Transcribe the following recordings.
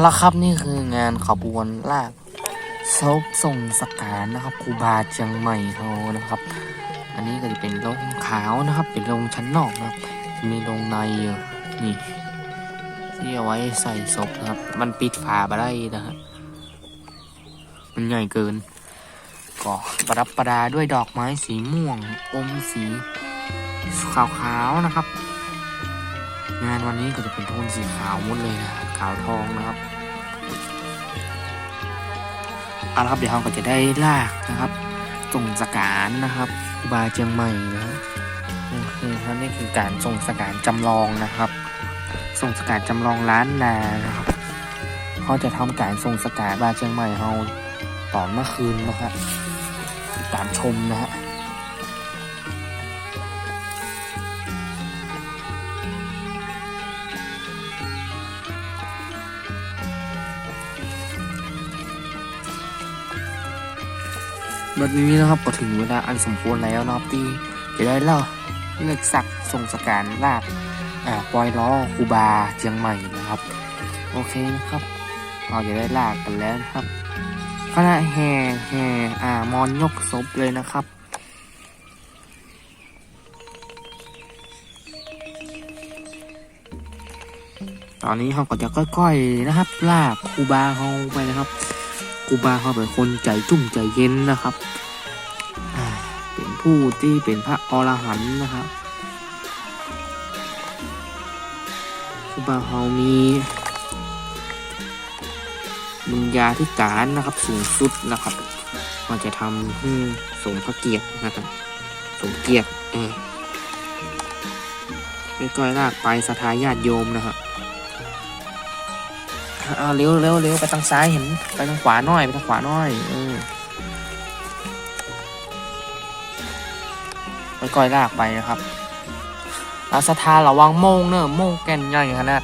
แล้วครับนี่คืองานขบวนลากซบส่งสการนะครับครูบาเชียงใหม่เขานะครับ อันนี้ก็จะเป็นโรงขาวนะครับ เป็นโรงชั้นนอกนะครับ มีโรงในนี่ที่เอาไว้ใส่ศพนะครับ มันปิดฝาไปได้นะฮะมันใหญ่เกิน ก็ประดับประดาด้วยดอกไม้สีม่วง อมสีขาวๆนะครับ งานวันนี้ก็จะเป็นโทนสีขาวหมดเลยนะขาวทองนะครับเอาละครับเดี๋ยวเราก็จะได้ลากนะครับส่งสการนะครับครูบาเจียงใหม่นะฮะนี่คือครับนี่คือการส่งสการจำลองนะครับ ส่งสการจำลองล้านนานะครับเขาจะทำการส่งสการบาเจียงใหม่เราตอนเมื่อคืนนะครับตามชมนะฮะ วันนี้นะครับก็ถึงเวลาอันสมควรแล้วนะครับที่จะได้เล่าเลือกสักส่งสการลาบอ่าปอยล้อคูบาเชียงใหม่นะครับ โอเคนะครับ เราจะได้ลากกันแล้วนะครับคณะแห่แห่อ่ามอนยกศพเลยนะครับตอนนี้เขาก็จะค่อยๆนะครับ ลากคูบาเขาไปนะครับ ครูบาเขาเป็นคนใจจุ่มใจเย็นนะครับเป็นผู้ที่เป็นพระอรหันต์นะครับครูบาเขามีบุญญาธิการนะครับสูงสุดนะครับมันจะทำให้สมพระเกียรตินะครับ สมเกียรติเออค่อยๆลากไปสถายาติโยมนะครับ เอาเร็วเร็วเร็วไปทางซ้ายเห็นไปทางขวาหน่อยไปทางขวาหน่อยเออค่อยลากไปนะครับอาสถาระวังโมงเนอะโมงแก่นใหญ่ขนาด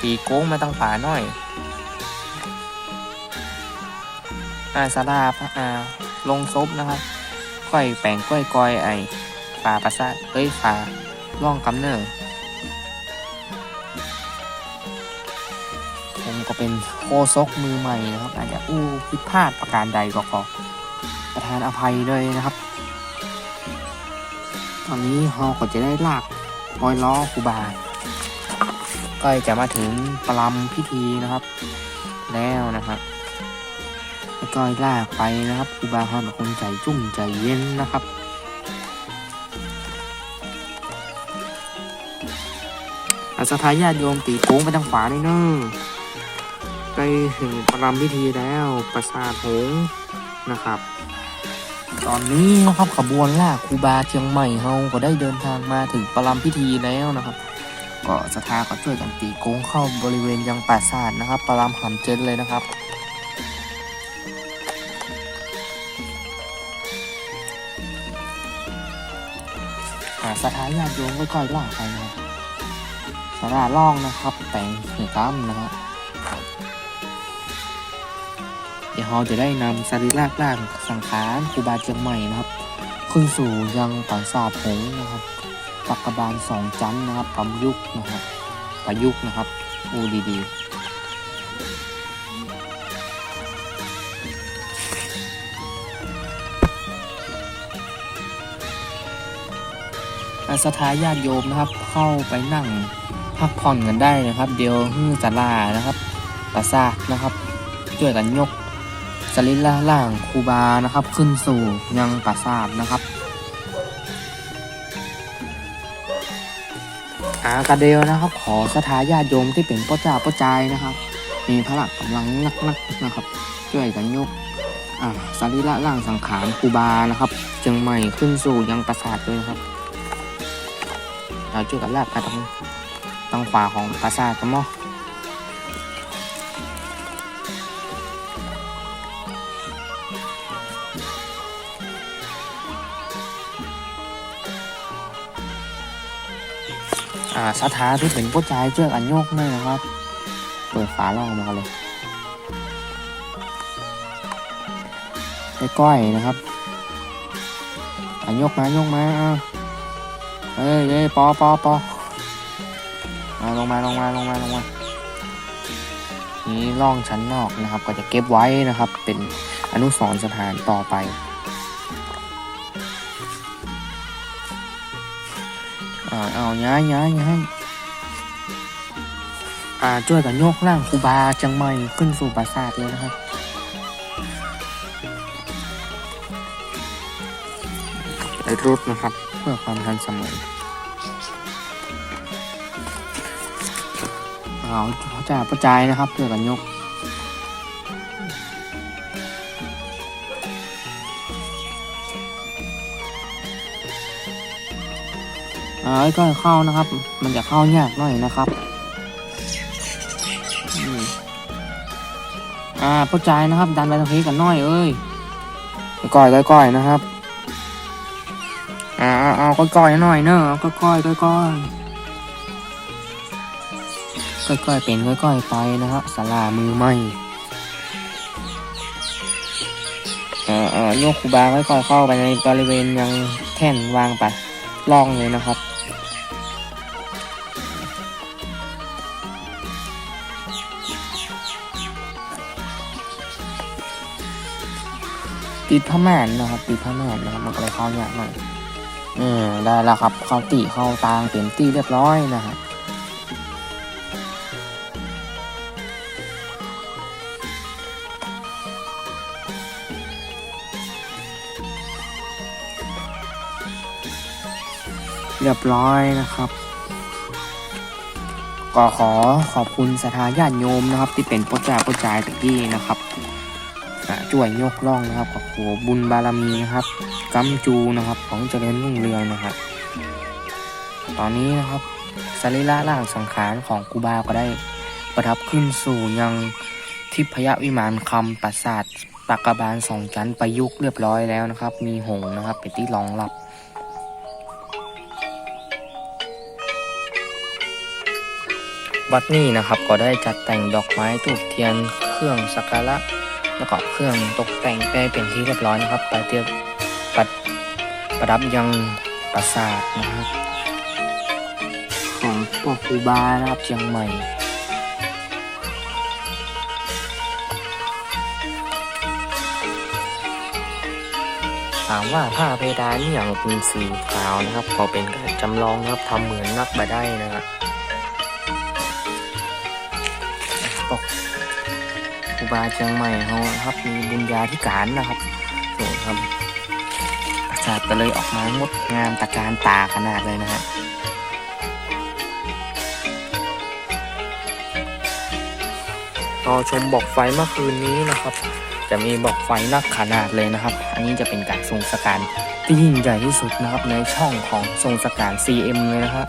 ตีโก้งมาทางขวาหน่อยอาสดาพระอาลงซบนะครับก้อยแปลงก้อยก้อยไอฝาประสาทเอ้ยฝาร่องกำเนิด ผมก็เป็นโคซกมือใหม่นะครับ อาจจะอู้ผิดพลาดประการใดก็ขอประทานอภัยด้วยนะครับ ตอนนี้เราก็จะได้ลากปอยล้อคูบาก็จะมาถึงประลำพิธีนะครับ แล้วนะครับแล้วก็ลากไปนะครับคูบาเขาเป็นคนใจจุ่มใจเย็นนะครับ อาสทายาติโยมตีโค้งไปทางขวานี่เนอะ ล้ถึงประรำพิธีแล้วปราสาทหงนะครับ ตอนนี้นะครับขบวนล่าครูบาเชียงใหม่เฮาก็ได้เดินทางมาถึงประรำพิธีแล้วนะครับ ก็สถาก็ช่วยกันตีโค้งเข้าบริเวณยังปราสาทนะครับ ประรำหำเจนเลยนะครับอ่าสถาญาติโยมค่อยๆลาไปนะครับสถาล่องนะครับแปลงเหือตั้มนะครับ เดี๋ยวเราจะได้นำสรีระร่างสังขารครูบาเชียงใหม่นะครับ ขึ้นสู่ยังปราสาทหงนะครับปักกบาลสองจันนะครับประยุกต์นะครับประยุกต์นะครับอูดีๆอาสถาญาติโยมนะครับ เข้าไปนั่งพักผ่อนกันได้นะครับ เดี๋ยวฮือจะลานะครับปราสาทนะครับช่วยกันยก สรีระร่างคูบานะครับ ขึ้นสู่ยังปราสาทนะครับอากาเดลนะครับ ขอสถาญาติโยมที่เป็นพ่อจ่าพ่อจนะครับ มีพลังกำลังนักๆนะครับ ช่วยกันยกอ่าสรีระร่างสังขารคูบานะครับเชียงใหม่ขึ้นสู่ยังปราสาทเลยนะครับเราช่วยกันลากไปทางทางขวาของปราสาทกันมั้งาสถานที่เป็นผู้ชายเชือกอันโยกเลยนะครับ เปิดฝาล่องมาเลยไอ้ก้อยนะครับ อันโยกมาโยกมาเอ้ยเอ้ยปอปอปอมาลงมาลงมาลงมาลงมา นี้ร่องชั้นนอกนะครับ ก็จะเก็บไว้นะครับ เป็นอนุสรณ์สถานต่อไป อ่าเอาย้ายย้ายย้ายอ่าช่วยกันโยกร่างครูบาจังไม่ขึ้นสู่ปราสาทเลยนะครับไอ้รุดนะครับ เพื่อความทันสมัยเอาพระจ่าประจายนะครับช่วยกันยก อ่าก็เข้านะครับ มันจะเข้ายากหน่อยนะครับอ่าเข้าใจนะครับ ดันไปทางนี้กันหน่อยเอ้ยก้อยก้อยนะครับอ่าเอาเอาก้อยหน่อยเนอะเอาก้อยๆก้อยก้อยเป็นก้อยๆไปนะครับสลามือไหมเอ่อเอ่อโยกคูบาค่อยๆเข้าไปในบริเวณยังแท่นวางไปล่องเลยนะครับ ติดผ้าม่านนะครับ ติดผ้าม่านนะครับมันก็เลยเข้ายากหน่อยอืมได้แล้วครับ เข้าตีเข้าตางเต็มตีเรียบร้อยนะฮะเรียบร้อยนะครับ ก็ขอขอบคุณสถาญาติโยมนะครับ ที่เป็นโปรจ่าโปรจ่ายตะกี้นะครับ จ่วยยกล่องนะครับกับหัวบุญบารมีนะครับกัมจูนะครับ ของเจริญรุ่งเรืองนะครับ ตอนนี้นะครับสรีระร่างสังขารของกูบาก็ได้ประทับขึ้นสู่ยังทิพยวิมานคำปราสาทปากบาลสองชั้นประยุกต์เรียบร้อยแล้วนะครับ มีหงนะครับเป็นที่รองรับวัดนี้นะครับก็ได้จัดแต่งดอกไม้ถูกเทียนเครื่องสักการะ แล้วก็เครื่องตกแต่งไปเป็นที่เรียบร้อยนะครับไปเทียบปัดประดับยังปราสาทนะครับของปอคูบานะครับเชียงใหม่ถามว่าผ้าเพดานนี่อย่างเป็นสีขาวนะครับ ก็เป็นการจำลองนะครับทำเหมือนนักบาได้นะครับ รูบาเชียงใหม่เขาครับมีบุญญาธิการนะครับนี่ครับปราสาทก็เลยออกมางดงามตะการตาขนาดเลยนะฮะรอชมบอกไฟเมื่อคืนนี้นะครับ จะมีบอกไฟนักขนาดเลยนะครับ อันนี้จะเป็นการทรงสการที่ยิ่งใหญ่ที่สุดนะครับในช่องของทรงสการ CM เลยนะครับ